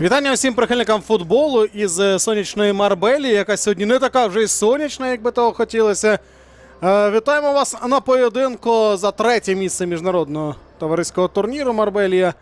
Вітання усім прихильникам футболу із е, сонячної Марбелі, яка сьогодні не така вже й сонячна, як би того хотілося. Е, Вітаємо вас на поєдинку за третє місце міжнародного товариського турніру Марбелія.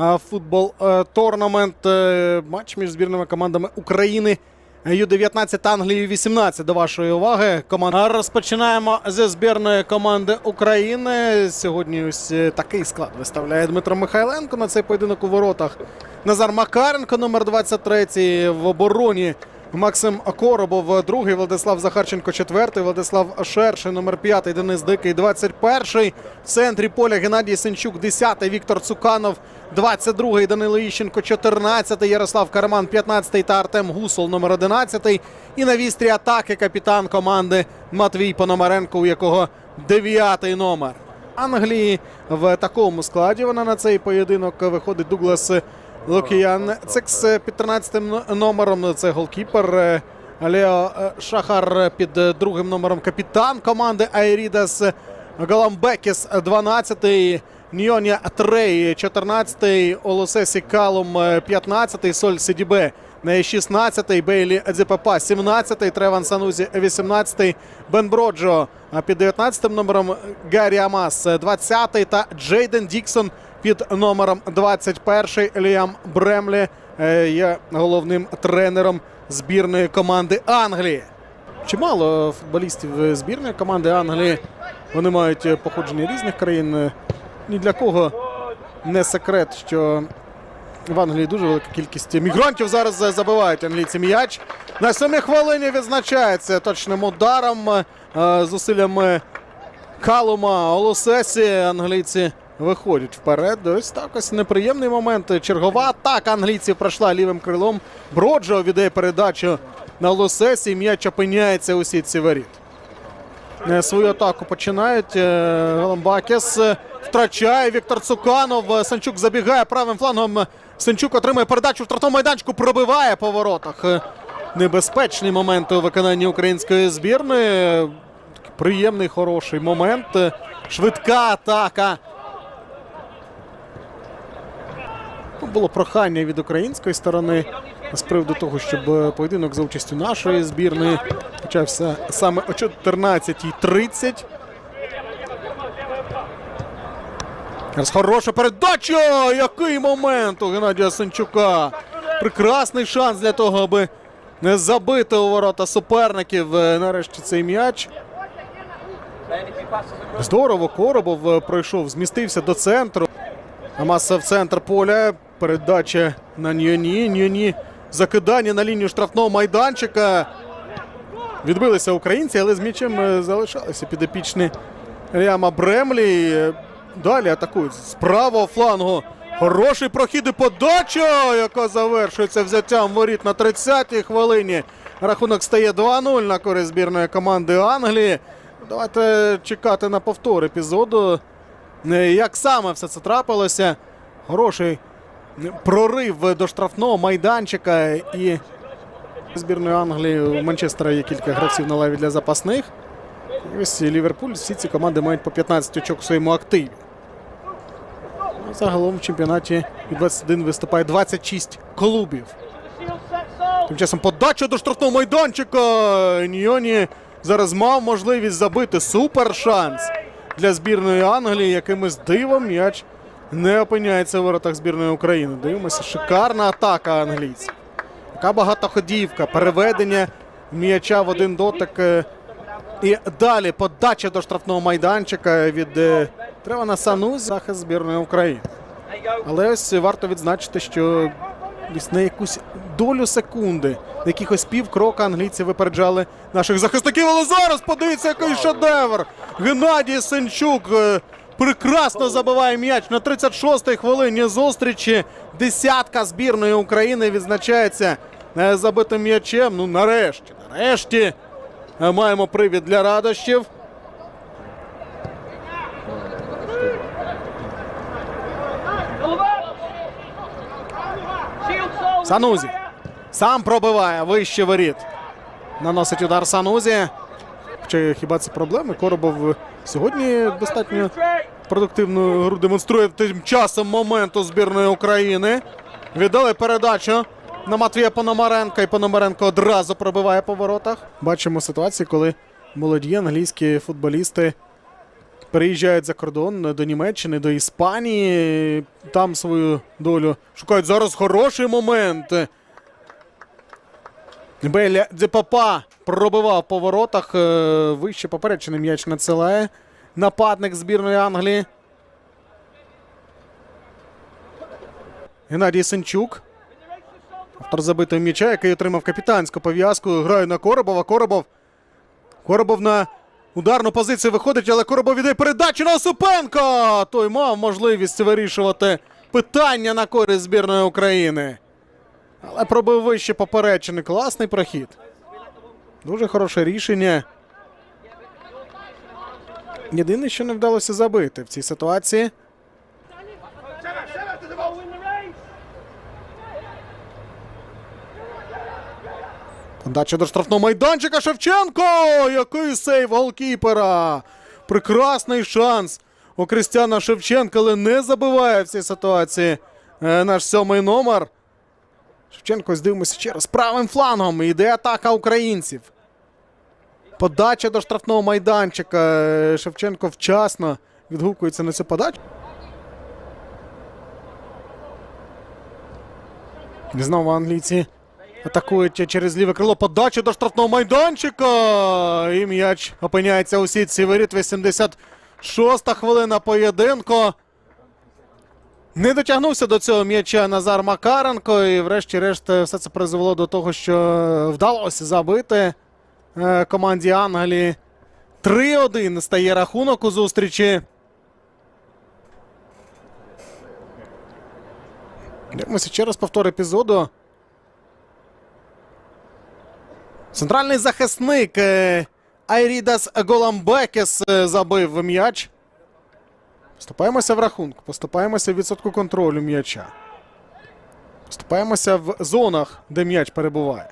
Е, Футбол торнамент. е, Матч між збірними командами України. Ю-19 Англії 18 до вашої уваги. Команда розпочинаємо зі збірної команди України. Сьогодні ось е, такий склад виставляє Дмитро Михайленко на цей поєдинок у воротах. Назар Макаренко, номер 23 в обороні. Максим Коробов, другий, Владислав Захарченко, четвертий, Владислав Шершин, номер п'ятий, Денис Дикий, 21-й. В центрі поля Геннадій Сенчук, 10-й, Віктор Цуканов, 22-й, Данило Іщенко, 14-й, Ярослав Караман, 15-й та Артем Гусол, номер 11-й. І на вістрі атаки капітан команди Матвій Пономаренко, у якого 9-й номер. Англії в такому складі вона на цей поєдинок виходить Дуглас Лукіян. Цикс під 13 номером. Це голкіпер. Е, Лео е, Шахар під е, другим номером капітан команди Айрідас Галамбекіс 12-й. Ньоня Трей 14-й, Олосесі Калум 15-й, Соль Сідібе 16-й, Бейлі Дзепапа 17-й, Треван Санузі 18-й, Бен Броджо під 19 номером Гаррі Амас 20-й та Джейден Діксон під номером 21-й Ліам Бремлі е, є головним тренером збірної команди Англії. Чимало футболістів збірної команди Англії. Вони мають е, походження різних країн. Е, Ні для кого не секрет, що в Англії дуже велика кількість мігрантів зараз е, забивають англійці м'яч. На сьомій хвилині відзначається точним ударом, е, зусиллями Калума Олосесі. Англійці виходять вперед. Ось так ось неприємний момент. Чергова атака англійців пройшла лівим крилом. Броджо віддає передачу на Олосесі. М'яч опиняється у сітці воріт. Е, Свою атаку починають. Галамбакес е, втрачає Віктор Цуканов. Санчук забігає правим флангом. Санчук отримує передачу в штрафному майданчику. Пробиває по воротах. Небезпечний момент у виконанні української збірної. Приємний, хороший момент. Швидка атака. Ну, Було прохання від української сторони з приводу того, щоб е, поєдинок за участю нашої збірної почався саме о 14.30. Зараз хороша передача! Який момент у Геннадія Сенчука! Прекрасний шанс для того, аби не забити у ворота суперників. Е, Нарешті цей м'яч. Здорово, Коробов е, пройшов, змістився до центру. Амаса в центр поля. Передача на Ньоні. Ньоні. Закидання на лінію штрафного майданчика. Відбилися українці, але з м'ячем е, залишалися підопічні Ряма Бремлі. Далі атакують з правого флангу. Хороший прохід і подача, яка завершується взяттям воріт на 30-й хвилині. Рахунок стає 2-0 на користь збірної команди Англії. Давайте чекати на повтор епізоду. Е, Як саме все це трапилося? Хороший прорив до штрафного майданчика і збірної Англії у Манчестера є кілька гравців на лаві для запасних. І ось Ліверпуль, всі ці команди мають по 15 очок у своєму активі. Ну, Загалом в чемпіонаті у 21 виступає 26 клубів. Тим часом подача до штрафного майданчика. Ньоні зараз мав можливість забити супер шанс для збірної Англії. Якимось дивом м'яч не опиняється в воротах збірної України. Дивимося, шикарна атака англійців. Така багатоходівка, переведення м'яча в один дотик. е, І далі подача до штрафного майданчика від е, Тревана Санузі, захист збірної України. Але ось варто відзначити, що десь на якусь долю секунди, на якихось півкрока англійці випереджали наших захисників. Але зараз подивіться, який шедевр! Геннадій Сенчук е, прекрасно забиває м'яч на 36-й хвилині зустрічі. Десятка збірної України відзначається е, забитим м'ячем. Ну, нарешті, нарешті е, маємо привід для радощів. Санузі. Сам пробиває вище воріт. Наносить удар Санузі. Чи хіба це проблеми? Коробов сьогодні достатньо продуктивну гру демонструє тим часом моменту збірної України. Віддали передачу на Матвія Пономаренка. І Пономаренко одразу пробиває по воротах. Бачимо ситуацію, коли молоді англійські футболісти переїжджають за кордон до Німеччини, до Іспанії. Там свою долю шукають зараз хороший момент. Беля Дзепапа пробивав по воротах. е, Вище поперечений м'яч надсилає. Нападник збірної Англії. Геннадій Сенчук. Автор забитого м'яча, який отримав капітанську пов'язку. Грає на Коробова. Коробов. Коробов на ударну позицію виходить, але Коробов віддає передачу на Осипенка. Той мав можливість вирішувати питання на користь збірної України. Але пробив вище поперечений. Класний прохід. Дуже хороше рішення. Єдине, що не вдалося забити в цій ситуації. Подача до штрафного майданчика Шевченко! Який сейв голкіпера! Прекрасний шанс у Кристяна Шевченка, але не забиває в цій ситуації е, наш сьомий номер. Шевченко, здивимося ще раз. Правим флангом йде атака українців. Подача до штрафного майданчика. Шевченко вчасно відгукується на цю подачу. І знову англійці атакують через ліве крило. Подача до штрафного майданчика. І м'яч опиняється у сітці воріт. 86-та хвилина поєдинку. Не дотягнувся до цього м'яча Назар Макаренко. І врешті-решт все це призвело до того, що вдалося забити е, команді Англії. 3-1 стає рахунок у зустрічі. Дивимося ще раз повтор епізоду. Центральний захисник е, Айрідас Голамбекес е, забив м'яч. Поступаємося в рахунку, поступаємося в відсотку контролю м'яча. Поступаємося в зонах, де м'яч перебуває.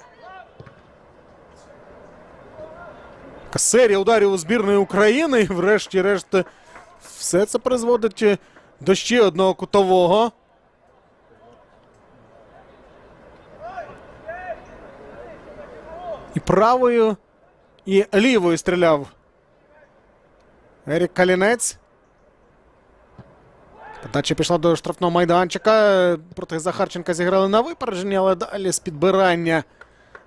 Серія ударів у збірної України. І врешті-решт все це призводить до ще одного кутового. І правою, і лівою стріляв. Ерік Калінець. Подача пішла до штрафного майданчика. Проти Захарченка зіграли на випередженні, але далі з підбирання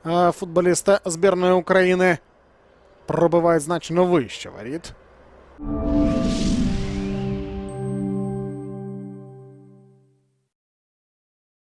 е, футболіста збірної України пробивають значно вище воріт.